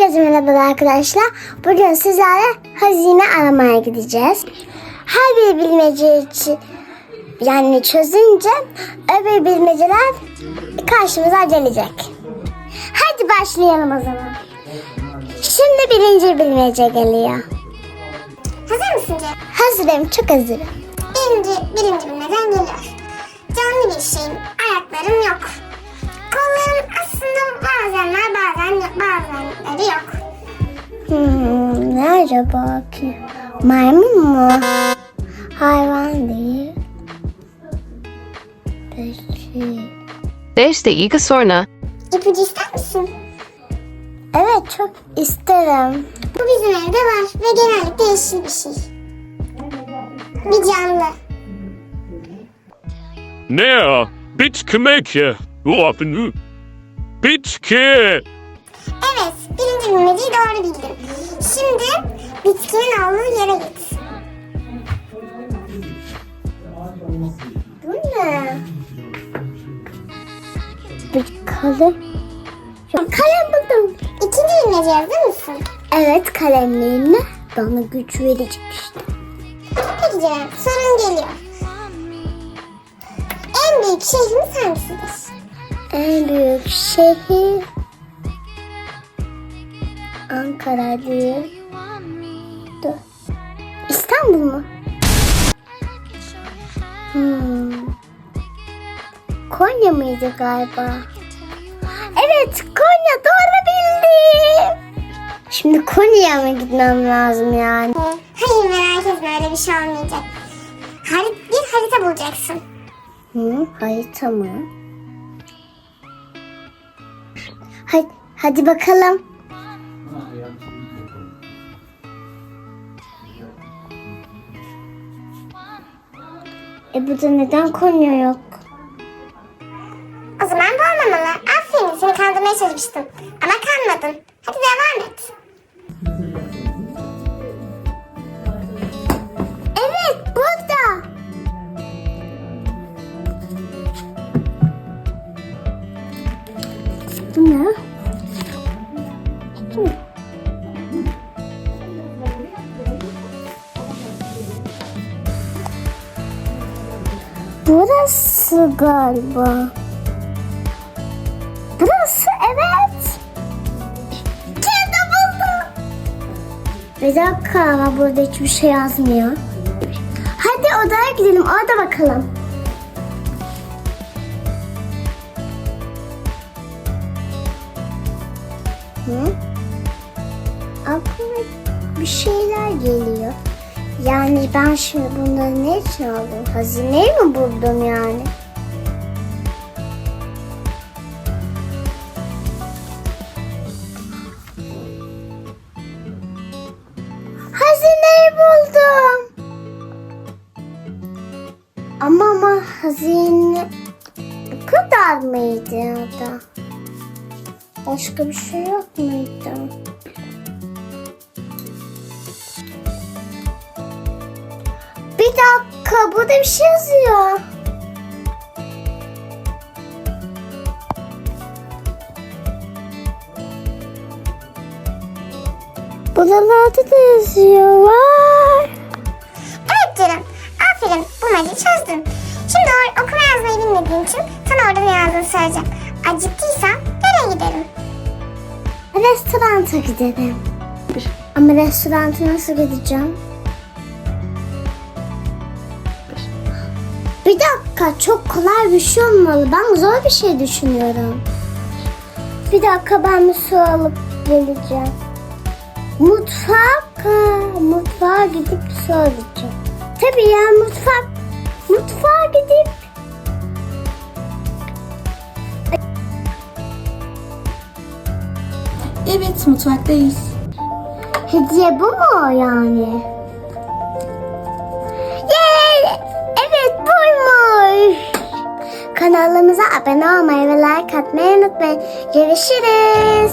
Herkese merhaba arkadaşlar. Bugün sizlerle hazine aramaya gideceğiz. Her bir bilmece için yani çözünce öbür bilmeceler karşımıza gelecek. Hadi başlayalım o zaman. Şimdi birinci bilmece geliyor. Hazır mısın Cem? Hazırım, çok hazırım. Birinci, birinci bilmeden geliyor. Canlı bir şeyim, ayaklarım yok. Kollarım aslında bazenler bazenleri yok. Hmm, ne acaba ki? Maymun mu? Hayvan değil. Peki. 5 dakika sonra. İpucu ister misin? Evet çok isterim. Bu bizim evde var ve genellikle yeşil bir şey. Bir canlı. Ne o? Bitki mi ki? Lafını. Bitki. Bilmeceyi doğru bildin. Şimdi bitkinin olduğu yere git. Bu ne? Bir kalem. Kalem buldum. İkinci bilmece hazır mısın? Evet kalemliğimle bana güç verecek işte. Peki Cem, sorun geliyor. En büyük şehrimiz hangisidir? En büyük şehir Ankara değil. Dur. İstanbul mu? Hmm. Konya mıydı galiba? Evet Konya doğru bildim. Şimdi Konya'ya mı gitmem lazım yani? Hayır merak etme öyle bir şey olmayacak. Harit, bir harita bulacaksın. Hı, harita mı? Hadi, hadi bakalım. E burada neden Konya yok? O zaman bu olmamalı. Aferin seni kandırmaya çalışmıştım. Ama kanmadın. Hadi devam et. Evet burada. Bu ne? Burası galiba. Burası evet. Kendi buldum. Bir dakika ama burada hiçbir şey yazmıyor. Hadi odaya gidelim orada bakalım. Hı? Aklıma bir şeyler geliyor. Yani ben şimdi bunları ne için aldım? Hazineyi mi buldum yani? Hazineyi buldum. Ama ama hazine bu kadar mıydı ya da? Başka bir şey yok muydu? Dakika burada bir şey yazıyor. Buralarda da yazıyor var. Evet canım. Aferin. Bulmacayı çözdün. Şimdi or- okuma yazmayı bilmediğin için sana orada ne yazdığını söyleyeceğim. Acıktıysan nereye gidelim? Restoranta gidelim. Ama restoranta nasıl gideceğim? Bir dakika çok kolay bir şey olmalı. Ben zor bir şey düşünüyorum. Bir dakika ben bir su alıp geleceğim. Mutfak. Mutfağa gidip su alacağım. Tabii ya mutfak. Mutfağa gidip Evet, mutfaktayız. Hediye bu mu yani? Kanalımıza abone olmayı ve like atmayı unutmayın. Görüşürüz.